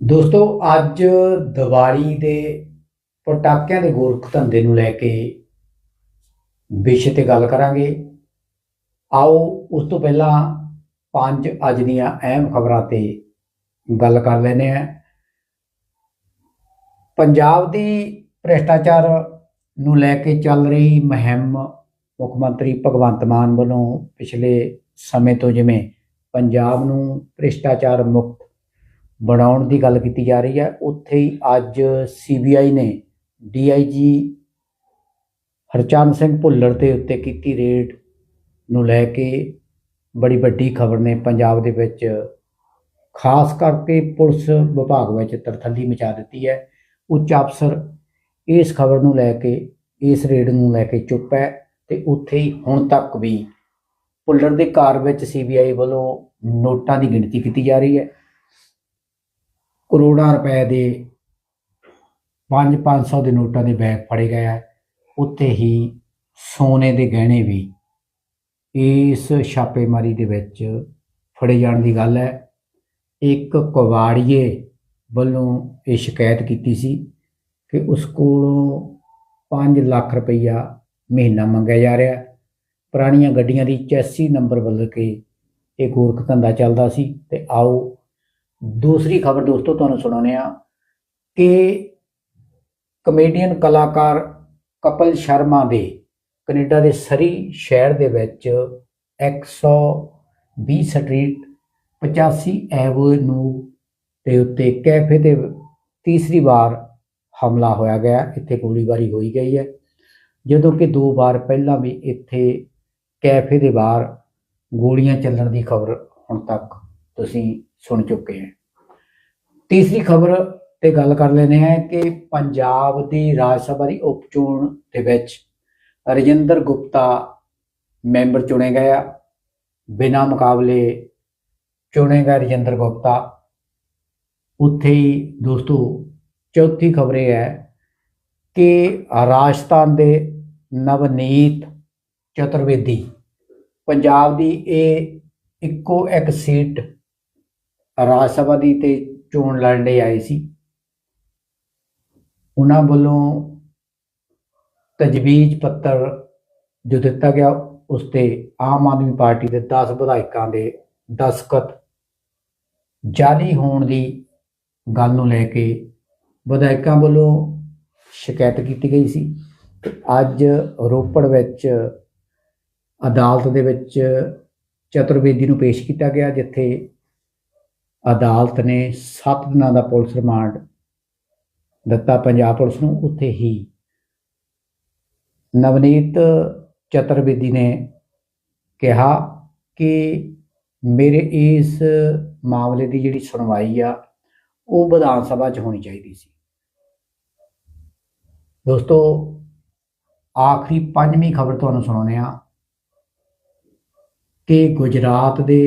ਦੋਸਤੋ, ਅੱਜ ਦੀਵਾਲੀ ਦੇ ਪਟਾਕਿਆਂ ਦੇ ਗੋਰਖ ਧੰਦੇ ਨੂੰ ਲੈ ਕੇ ਵਿਸ਼ੇ ਤੇ ਗੱਲ ਕਰਾਂਗੇ। ਆਓ, ਉਸ ਤੋਂ ਪਹਿਲਾਂ ਪੰਜ ਅੱਜ ਦੀਆਂ ਅਹਿਮ ਖਬਰਾਂ ਤੇ ਗੱਲ ਕਰ ਲੈਨੇ ਆ ਪੰਜਾਬ ਦੀ ਭ੍ਰਿਸ਼ਟਾਚਾਰ ਨੂੰ ਲੈ ਕੇ ਚੱਲ ਰਹੀ ਮੁਹਿੰਮ ਮੁੱਖ ਮੰਤਰੀ ਭਗਵੰਤ ਮਾਨ ਵੱਲੋਂ ਪਿਛਲੇ ਸਮੇਂ ਤੋਂ ਜਿਵੇਂ ਪੰਜਾਬ ਨੂੰ ਭ੍ਰਿਸ਼ਟਾਚਾਰ ਮੁਕਤ ਬਣਾਉਣ ਦੀ ਗੱਲ ਕੀਤੀ ਜਾ ਰਹੀ ਹੈ। ਉੱਥੇ ਹੀ ਅੱਜ ਸੀਬੀਆਈ ਨੇ ਡੀਆਈਜੀ ਹਰਚੰਦ ਸਿੰਘ ਭੁੱਲਰ ਦੇ ਉੱਤੇ ਕੀਤੀ ਰੇਡ ਨੂੰ ਲੈ ਕੇ ਬੜੀ ਵੱਡੀ ਖਬਰ ਨੇ ਪੰਜਾਬ ਦੇ ਵਿੱਚ। ਖਾਸ ਕਰਕੇ ਪੁਲਿਸ ਵਿਭਾਗ ਵਿੱਚ ਤਰਥੱਲੀ ਮਚਾ ਦਿੱਤੀ ਹੈ। ਉੱਚ ਅਫਸਰ ਇਸ ਖਬਰ ਨੂੰ ਲੈ ਕੇ, ਇਸ ਰੇਡ ਨੂੰ ਲੈ ਕੇ ਚੁੱਪ ਹੈ ਤੇ ਉੱਥੇ ਹੀ ਹੁਣ ਤੱਕ ਵੀ ਭੁੱਲਰ ਦੇ ਕਾਰ ਵਿੱਚ ਸੀਬੀਆਈ ਵੱਲੋਂ ਨੋਟਾਂ ਦੀ ਗਿਣਤੀ ਕੀਤੀ ਜਾ ਰਹੀ ਹੈ। ਕਰੋੜਾਂ ਰੁਪਏ ਦੇ 5-500 ਦੇ ਨੋਟਾਂ ਦੇ ਬੈਗ ਫੜੇ ਗਏ ਆ। ਉੱਥੇ ਹੀ ਸੋਨੇ ਦੇ ਗਹਿਣੇ ਵੀ ਇਸ ਛਾਪੇਮਾਰੀ ਦੇ ਵਿੱਚ ਫੜੇ ਜਾਣ ਦੀ ਗੱਲ ਹੈ। ਇੱਕ ਕਵਾੜੀਏ ਵੱਲੋਂ ਇਹ ਸ਼ਿਕਾਇਤ ਕੀਤੀ ਸੀ ਕਿ ਉਸ ਕੋਲੋਂ 5 ਲੱਖ ਰੁਪਈਆ ਮਹੀਨਾ ਮੰਗਿਆ ਜਾ ਰਿਹਾ। ਪੁਰਾਣੀਆਂ ਗੱਡੀਆਂ ਦੀ ਚੈਸੀ ਨੰਬਰ ਬਦਲ ਕੇ ਇਹ ਗੋਰਖ ਧੰਦਾ ਚੱਲਦਾ ਸੀ ਤੇ ਆਓ ਦੂਸਰੀ ਖਬਰ ਦੋਸਤੋ ਤੁਹਾਨੂੰ ਸੁਣਾਉਂਦੇ ਆ ਕਿ ਕਮੇਡੀਅਨ ਕਲਾਕਾਰ ਕਪਲ ਸ਼ਰਮਾ ਦੇ ਕੈਨੇਡਾ ਦੇ ਸਰੀ ਸ਼ਹਿਰ ਦੇ ਵਿੱਚ 120 ਸਟਰੀਟ 85 ਐਵਨਿਊ ਦੇ ਉੱਤੇ ਕੈਫੇ ਤੇ ਤੀਸਰੀ ਵਾਰ ਹਮਲਾ ਹੋਇਆ ਗਿਆ। ਇੱਥੇ ਗੋਲੀਬਾਰੀ ਹੋਈ ਗਈ ਹੈ। ਜਦੋਂ ਕਿ ਦੋ ਵਾਰ ਪਹਿਲਾਂ ਵੀ ਇੱਥੇ ਕੈਫੇ ਦੇ ਬਾਹਰ ਗੋਲੀਆਂ ਚੱਲਣ ਦੀ ਖਬਰ ਹੁਣ ਤੱਕ ਤੁਸੀਂ ਸੁਣ ਚੁੱਕੇ ਹੋ। ਤੀਸਰੀ ਖਬਰ ਤੇ ਗੱਲ ਕਰ ਲੈਨੇ ਆ ਕਿ ਪੰਜਾਬ ਦੀ ਰਾਜ ਸਭਾ ਦੀ ਉਪ ਚੋਣ ਦੇ ਵਿੱਚ ਰਜਿੰਦਰ ਗੁਪਤਾ ਮੈਂਬਰ ਚੁਣੇ ਗਏ ਆ। ਬਿਨਾਂ ਮੁਕਾਬਲੇ ਚੁਣੇ ਗਏ ਰਜਿੰਦਰ ਗੁਪਤਾ। ਉੱਥੇ ਹੀ ਦੋਸਤੋ, ਚੌਥੀ ਖਬਰ ਇਹ ਹੈ ਕਿ ਰਾਜਸਥਾਨ ਦੇ ਨਵਨੀਤ ਚਤੁਰਵੇਦੀ, ਪੰਜਾਬ ਦੀ ਇਹ ਇੱਕੋ ਇੱਕ ਸੀਟ ਰਾਜ ਸਭਾ ਦੀ ਤੇ ਚੋਣ ਲੜਨ ਲਈ ਆਏ ਸੀ। ਉਹਨਾਂ ਵੱਲੋਂ ਤਜਵੀਜ਼ ਪੱਤਰ ਜੋ ਦਿੱਤਾ ਗਿਆ, ਉਸ ਤੇ ਆਮ ਆਦਮੀ ਪਾਰਟੀ ਦੇ 10 ਵਿਧਾਇਕਾਂ ਦੇ ਦਸਖਤ ਜਾਰੀ ਹੋਣ ਦੀ ਗੱਲ ਨੂੰ ਲੈ ਕੇ ਵਿਧਾਇਕਾਂ ਵੱਲੋਂ ਸ਼ਿਕਾਇਤ ਕੀਤੀ ਗਈ ਸੀ। ਅੱਜ ਰੋਪੜ ਵਿੱਚ ਅਦਾਲਤ ਦੇ ਵਿੱਚ ਚਤੁਰਵੇਦੀ ਨੂੰ ਪੇਸ਼ ਕੀਤਾ ਗਿਆ, ਜਿੱਥੇ ਅਦਾਲਤ ਨੇ 7 ਦਿਨਾਂ ਦਾ ਪੁਲਿਸ ਰਿਮਾਂਡ ਦਿੱਤਾ ਪੰਜਾਬ ਪੁਲਿਸ ਨੂੰ। ਉੱਥੇ ਹੀ ਨਵਨੀਤ ਚਤੁਰਵੇਦੀ ਨੇ ਕਿਹਾ ਕਿ ਮੇਰੇ ਇਸ ਮਾਮਲੇ ਦੀ ਜਿਹੜੀ ਸੁਣਵਾਈ ਆ, ਉਹ ਵਿਧਾਨ ਸਭਾ 'ਚ ਹੋਣੀ ਚਾਹੀਦੀ ਸੀ। ਦੋਸਤੋ, ਆਖਰੀ ਪੰਜਵੀਂ ਖਬਰ ਤੁਹਾਨੂੰ ਸੁਣਾਉਂਦੇ ਆ ਕਿ ਗੁਜਰਾਤ ਦੇ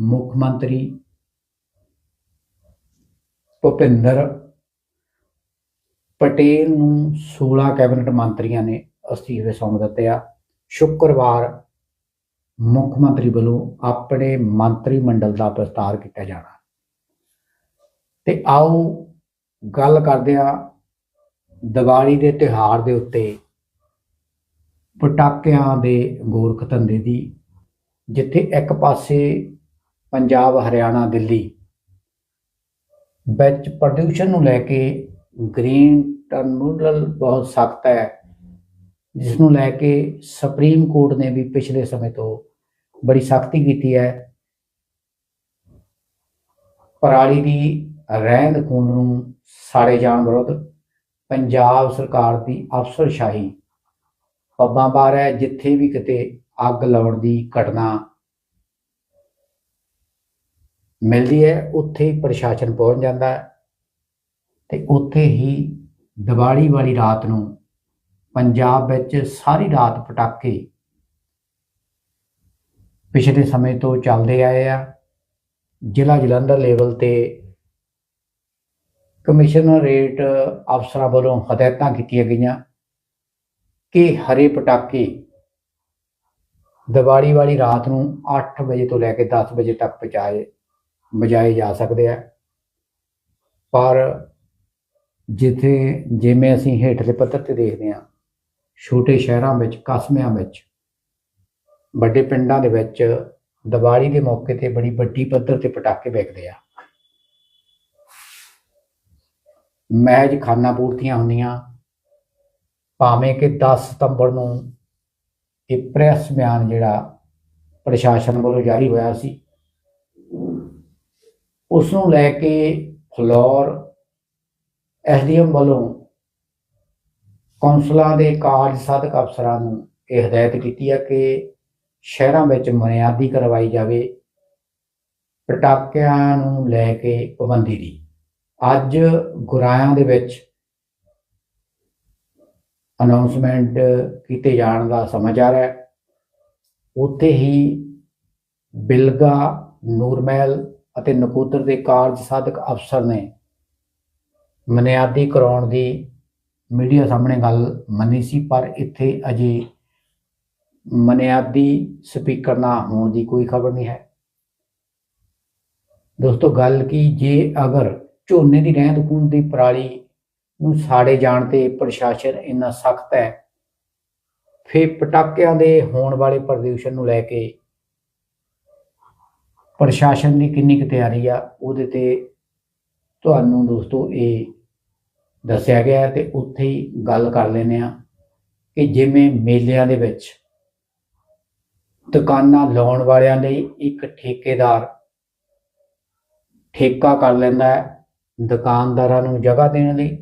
ਮੁੱਖ ਮੰਤਰੀ ਭੁਪਿੰਦਰ ਪਟੇਲ ਨੂੰ 16 ਕੈਬਨਿਟ ਮੰਤਰੀਆਂ ਨੇ ਅਸਤੀਫੇ ਸੌਂਪ ਦਿੱਤੇ ਆ। ਸ਼ੁੱਕਰਵਾਰ ਮੁੱਖ ਮੰਤਰੀ ਵੱਲੋਂ ਆਪਣੇ ਮੰਤਰੀ ਮੰਡਲ ਦਾ ਵਿਸਤਾਰ ਕੀਤਾ ਜਾਣਾ। ਤੇ ਆਓ ਗੱਲ ਕਰਦੇ ਆ ਦੀਵਾਲੀ ਦੇ ਤਿਉਹਾਰ ਦੇ ਉੱਤੇ ਪਟਾਕਿਆਂ ਦੇ ਗੋਰਖ ਧੰਦੇ ਦੀ, ਜਿੱਥੇ ਇੱਕ ਪਾਸੇ ਪੰਜਾਬ, ਹਰਿਆਣਾ, ਦਿੱਲੀ ਵਿੱਚ ਪ੍ਰਦੂਸ਼ਣ ਨੂੰ ਲੈ ਕੇ ਗ੍ਰੀਨ ਟਰਮੀਨਲ ਬਹੁਤ ਸਖਤ ਹੈ, ਜਿਸ ਨੂੰ ਲੈ ਕੇ ਸੁਪਰੀਮ ਕੋਰਟ ਨੇ ਵੀ ਪਿਛਲੇ ਸਮੇਂ ਤੋਂ ਬੜੀ ਸਖਤੀ ਕੀਤੀ ਹੈ। ਪਰਾਲੀ ਦੀ ਰਹਿੰਦ ਖੂੰਹਦ ਨੂੰ ਸਾੜੇ ਜਾਣ ਵਿਰੁੱਧ ਪੰਜਾਬ ਸਰਕਾਰ ਦੀ ਅਫਸਰਸ਼ਾਹੀ। ਪੱਬਾਂ ਬਾਰ ਹੈ, ਜਿੱਥੇ ਵੀ ਕਿਤੇ ਅੱਗ ਲਾਉਣ ਦੀ ਘਟਨਾ ਮਿਲਦੀ ਹੈ, ਉੱਥੇ ਪ੍ਰਸ਼ਾਸਨ ਪਹੁੰਚ ਜਾਂਦਾ ਹੈ ਤੇ ਉੱਥੇ ਹੀ ਦੀਵਾਲੀ ਵਾਲੀ ਰਾਤ ਨੂੰ ਪੰਜਾਬ ਵਿੱਚ ਸਾਰੀ ਰਾਤ ਪਟਾਕੇ ਪਿਛਲੇ ਸਮੇਂ ਤੋਂ ਚੱਲਦੇ ਆਏ ਆ। ਜ਼ਿਲ੍ਹਾ ਜਲੰਧਰ ਲੈਵਲ ਤੇ ਕਮਿਸ਼ਨਰੇਟ ਅਫਸਰਾਂ ਵੱਲੋਂ ਹਦਾਇਤਾਂ ਕੀਤੀਆਂ ਗਈਆਂ ਕਿ ਹਰੇ ਪਟਾਕੇ ਦੀਵਾਲੀ ਵਾਲੀ ਰਾਤ ਨੂੰ 8 ਵਜੇ ਤੋਂ ਲੈ ਕੇ 10 ਵਜੇ ਤੱਕ ਪਹੁੰਚਾਏ। ਵਜਾਏ ਜਾ ਸਕਦੇ ਆ। ਪਰ ਜਿੱਥੇ ਜਿਵੇਂ ਅਸੀਂ ਹੇਠਲੇ ਪੱਧਰ ਤੇ ਦੇਖਦੇ ਹਾਂ, ਛੋਟੇ ਸ਼ਹਿਰਾਂ ਵਿੱਚ, ਕਸਬਿਆਂ ਵਿੱਚ, ਵੱਡੇ ਪਿੰਡਾਂ ਦੇ ਵਿੱਚ ਦੀਵਾਲੀ ਦੇ ਮੌਕੇ ਤੇ ਬੜੀ ਵੱਡੀ ਪੱਧਰ ਤੇ ਪਟਾਕੇ ਵਿਕਦੇ ਆ। ਮੈਜ ਖਾਨਾ ਪੂਰਤੀਆਂ ਹੁੰਦੀਆਂ। ਭਾਵੇਂ ਕਿ 10 ਸਤੰਬਰ ਨੂੰ ਇਹ ਪ੍ਰੈਸ ਬਿਆਨ ਜਿਹੜਾ ਪ੍ਰਸ਼ਾਸਨ ਵੱਲੋਂ ਜਾਰੀ ਹੋਇਆ ਸੀ ਉਸ ਨੂੰ ਲੈ ਕੇ ਫਲੋਰ ਐਸਡੀਐਮ ਵੱਲੋਂ ਕੌਂਸਲਾਂ ਦੇ ਕਾਰਜ ਸਾਧਕ ਅਫਸਰਾਂ ਨੂੰ ਇਹ ਹਦਾਇਤ ਕੀਤੀ ਹੈ ਕਿ ਸ਼ਹਿਰਾਂ ਵਿੱਚ ਬੁਨਿਆਦੀ ਕਰਵਾਈ ਜਾਵੇ, ਪਟਾਕਿਆਂ ਨੂੰ ਲੈ ਕੇ ਪਾਬੰਦੀ ਦੀ। ਅੱਜ ਗੁਰਾਇਆਂ ਦੇ ਵਿੱਚ ਅਨਾਉਂਸਮੈਂਟ ਕੀਤੇ ਜਾਣ ਦਾ ਸਮਾਚਾਰ ਹੈ। ਉੱਥੇ ਹੀ ਬਿਲਗਾ ਨੂਰਮਹਿਲ ਅਤੇ ਨਕੋਦਰ ਦੇ ਕਾਰਜ ਸਾਧਕ ਅਫਸਰ ਨੇ ਬੁਨਿਆਦੀ ਕਰਾਉਣ ਦੀ ਮੀਡੀਆ ਸਾਹਮਣੇ ਗੱਲ ਮੰਨੀ ਸੀ, ਪਰ ਇੱਥੇ ਅਜੇ ਬੁਨਿਆਦੀ ਸਪੀਕਰ ਨਾ ਹੋਣ ਦੀ ਕੋਈ ਖਬਰ ਨਹੀਂ ਹੈ। ਦੋਸਤੋ, ਗੱਲ ਕੀ ਜੇ ਅਗਰ ਝੋਨੇ ਦੀ ਰਹਿੰਦ ਖੂੰਦ ਦੀ ਪਰਾਲੀ ਨੂੰ ਸਾੜੇ ਜਾਣ ਤੇ ਪ੍ਰਸ਼ਾਸਨ ਇੰਨਾ ਸਖਤ ਹੈ, ਫਿਰ ਪਟਾਕਿਆਂ ਦੇ ਹੋਣ ਵਾਲੇ ਪ੍ਰਦੂਸ਼ਣ ਨੂੰ ਲੈ ਕੇ ਪ੍ਰਸ਼ਾਸਨ ਦੀ ਕਿੰਨੀ ਕੁ ਤਿਆਰੀ ਆ, ਉਹਦੇ ਤੇ ਤੁਹਾਨੂੰ ਦੋਸਤੋ ਇਹ ਦੱਸਿਆ ਗਿਆ ਹੈ ਤੇ ਉੱਥੇ ਹੀ ਗੱਲ ਕਰ ਲੈਨੇ ਆ ਕਿ ਜਿਵੇਂ ਮੇਲਿਆਂ ਦੇ ਵਿੱਚ ਦੁਕਾਨਾਂ ਲਾਉਣ ਵਾਲਿਆਂ ਲਈ ਇੱਕ ਠੇਕੇਦਾਰ ਠੇਕਾ ਕਰ ਲੈਂਦਾ ਹੈ ਦੁਕਾਨਦਾਰਾਂ ਨੂੰ ਜਗ੍ਹਾ ਦੇਣ ਲਈ।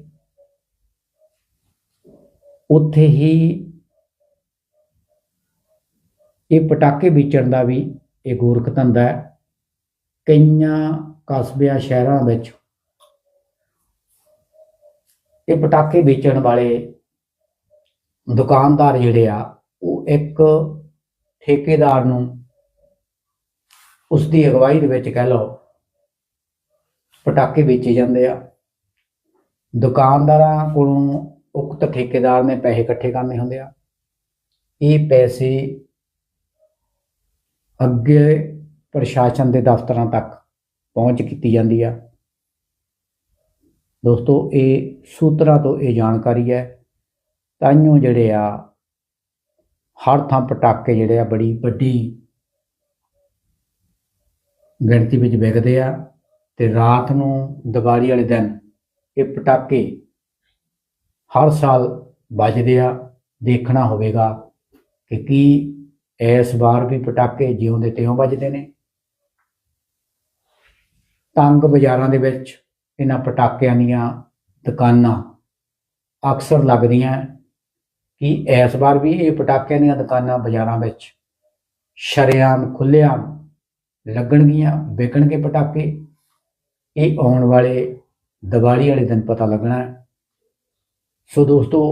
ਉੱਥੇ ਹੀ ਇਹ ਪਟਾਕੇ ਵੇਚਣ ਦਾ ਵੀ ਇਹ ਗੋਰਖ ਧੰਦਾ ਹੈ। ਕਈਆਂ ਕਸਬਿਆਂ ਸ਼ਹਿਰਾਂ ਵਿੱਚ ਇਹ ਪਟਾਕੇ ਵੇਚਣ ਵਾਲੇ ਦੁਕਾਨਦਾਰ ਜਿਹੜੇ ਆ, ਉਹ ਇੱਕ ਠੇਕੇਦਾਰ ਨੂੰ ਉਸ ਦੀ ਅਗਵਾਈ ਦੇ ਵਿੱਚ ਕਹਿ ਲਓ, ਪਟਾਕੇ ਵੇਚੇ ਜਾਂਦੇ ਆ। ਦੁਕਾਨਦਾਰਾਂ ਕੋਲੋਂ ਉਕਤ ਠੇਕੇਦਾਰ ਨੇ ਪੈਸੇ ਇਕੱਠੇ ਕਰਨੇ ਹੁੰਦੇ ਆ। ਇਹ ਪੈਸੇ ਅੱਗੇ ਪ੍ਰਸ਼ਾਸਨ ਦੇ ਦਫ਼ਤਰਾਂ ਤੱਕ ਪਹੁੰਚ ਕੀਤੀ ਜਾਂਦੀ ਆ। ਦੋਸਤੋ, ਇਹ ਸੂਤਰਾਂ ਤੋਂ ਇਹ ਜਾਣਕਾਰੀ ਹੈ। ਤਾਈਓ ਜਿਹੜੇ ਆ, ਹਰ ਥਾਂ ਪਟਾਕੇ ਜਿਹੜੇ ਆ, ਬੜੀ ਵੱਡੀ ਗਿਣਤੀ ਵਿੱਚ ਵਿਕਦੇ ਆ ਤੇ ਰਾਤ ਨੂੰ ਦੀਵਾਲੀ ਵਾਲੇ ਦਿਨ ਇਹ ਪਟਾਕੇ ਹਰ ਸਾਲ ਵੱਜਦੇ ਆ। ਦੇਖਣਾ ਹੋਵੇਗਾ ਕਿ ਕੀ ਇਸ ਵਾਰ ਵੀ ਪਟਾਕੇ ਜਿਉਂਦੇ ਤਿਉਂ ਵੱਜਦੇ ਨੇ। ਤੰਗ ਬਾਜ਼ਾਰਾਂ ਦੇ ਵਿੱਚ, ਇਹਨਾਂ ਪਟਾਕਿਆਂ ਦੀਆਂ ਦੁਕਾਨਾਂ ਅਕਸਰ ਲੱਗਦੀਆਂ ਕਿ ਇਸ ਵਾਰ ਵੀ ਇਹ ਪਟਾਕਿਆਂ ਦੀਆਂ ਦੁਕਾਨਾਂ ਬਾਜ਼ਾਰਾਂ ਵਿੱਚ ਸ਼ਰੇਆਮ ਖੁੱਲ੍ਹੇਆਮ ਲੱਗਣਗੀਆਂ, ਵਿਕਣਗੇ ਪਟਾਕੇ। ਇਹ ਆਉਣ ਵਾਲੇ ਦੀਵਾਲੀ ਵਾਲੇ ਦਿਨ ਪਤਾ ਲੱਗਣਾ ਹੈ। ਸੋ ਦੋਸਤੋ,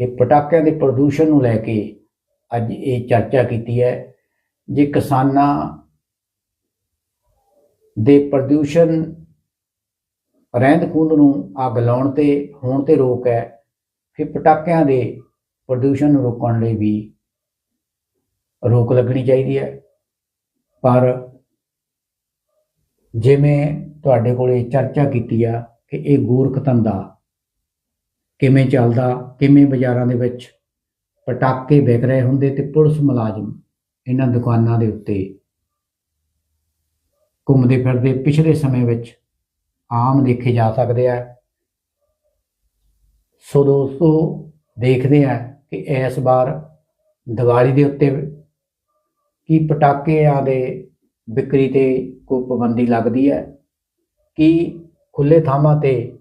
ਇਹ ਪਟਾਕਿਆਂ ਦੇ ਪ੍ਰਦੂਸ਼ਣ ਨੂੰ ਲੈ ਕੇ ਅੱਜ ਇਹ ਚਰਚਾ ਕੀਤੀ ਹੈ। ਜੇ ਕਿਸਾਨਾਂ ਦੇ ਪ੍ਰਦੂਸ਼ਣ ਰਹਿੰਦ ਖੂੰਹਦ ਨੂੰ ਅੱਗ ਲਾਉਣ ਤੇ, ਹੋਣ ਤੇ ਰੋਕ ਹੈ, ਫਿਰ ਪਟਾਕਿਆਂ ਦੇ ਪ੍ਰਦੂਸ਼ਣ ਨੂੰ ਰੋਕਣ ਲਈ ਵੀ ਰੋਕ ਲੱਗਣੀ ਚਾਹੀਦੀ ਹੈ। ਪਰ ਜਿਵੇਂ ਤੁਹਾਡੇ ਕੋਲੇ ਚਰਚਾ ਕੀਤੀ ਆ ਕਿ ਇਹ ਗੂਰਖ ਧੰਦਾ ਕਿਵੇਂ ਚੱਲਦਾ, ਕਿਵੇਂ ਬਾਜ਼ਾਰਾਂ ਦੇ ਵਿੱਚ ਪਟਾਕੇ ਵਿਕ ਰਹੇ ਹੁੰਦੇ ਤੇ ਪੁਲਿਸ ਮੁਲਾਜ਼ਮ ਇਹਨਾਂ ਦੁਕਾਨਾਂ ਦੇ ਉੱਤੇ ਘੁੰਮਦੇ ਫਿਰਦੇ ਪਿਛਲੇ ਸਮੇਂ ਵਿੱਚ ਆਮ ਦੇਖੇ ਜਾ ਸਕਦੇ ਆ। ਸੋ ਦੋਸਤੋ, ਦੇਖਦੇ ਆ ਕਿ ਇਸ ਵਾਰ ਦੀਵਾਲੀ ਦੇ ਉੱਤੇ ਕੀ ਪਟਾਕਿਆਂ ਦੇ ਵਿਕਰੀ ਤੇ ਕੋਈ ਪਾਬੰਦੀ ਲੱਗਦੀ ਹੈ? ਕਿ ਖੁੱਲੇ ਥਾਵਾਂ ਤੇ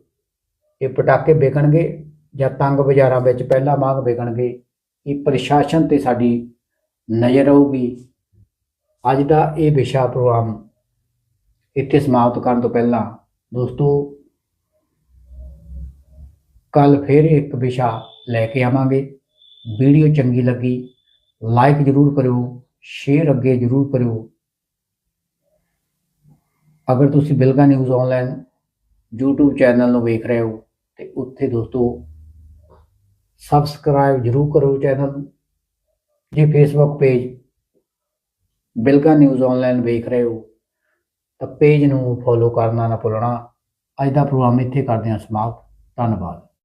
ਇਹ ਪਟਾਕੇ ਵਿਕਣਗੇ ਜਾਂ ਤੰਗ ਬਾਜ਼ਾਰਾਂ ਵਿੱਚ ਪਹਿਲਾ ਮਾਂਗ ਵਿਕਣਗੇ? ਇਹ ਪ੍ਰਸ਼ਾਸਨ ਤੇ ਸਾਡੀ ਨਜ਼ਰ ਰਹੂਗੀ। ਅੱਜ ਦਾ ਇਹ ਵਿਸ਼ਾ ਪ੍ਰੋਗਰਾਮ ਇੱਥੇ ਸਮਾਪਤ ਕਰਨ ਤੋਂ ਪਹਿਲਾਂ ਦੋਸਤੋ ਕੱਲ ਫਿਰ ਇੱਕ ਵਿਸ਼ਾ ਲੈ ਕੇ ਆਵਾਂਗੇ। ਵੀਡੀਓ ਚੰਗੀ ਲੱਗੀ ਲਾਈਕ ਜ਼ਰੂਰ ਕਰਿਓ ਸ਼ੇਅਰ ਅੱਗੇ ਜ਼ਰੂਰ ਕਰਿਓ। ਅਗਰ ਤੁਸੀਂ Bilga news online YouTube channel ਨੂੰ ਵੇਖ ਰਹੇ ਹੋ, ਤੇ ਉੱਥੇ ਦੋਸਤੋ ਸਬਸਕ੍ਰਾਈਬ ਜ਼ਰੂਰ ਕਰੋ ਚੈਨਲ ਨੂੰ। ਜੇ Facebook page Bilga news online ਵੇਖ ਰਹੇ ਹੋ ਪੇਜ ਨੂੰ ਫੋਲੋ ਕਰਨਾ ਨਾ ਭੁੱਲਣਾ। ਅੱਜ ਦਾ ਪ੍ਰੋਗਰਾਮ ਇੱਥੇ ਕਰਦੇ ਹਾਂ ਸਮਾਪਤ। ਧੰਨਵਾਦ।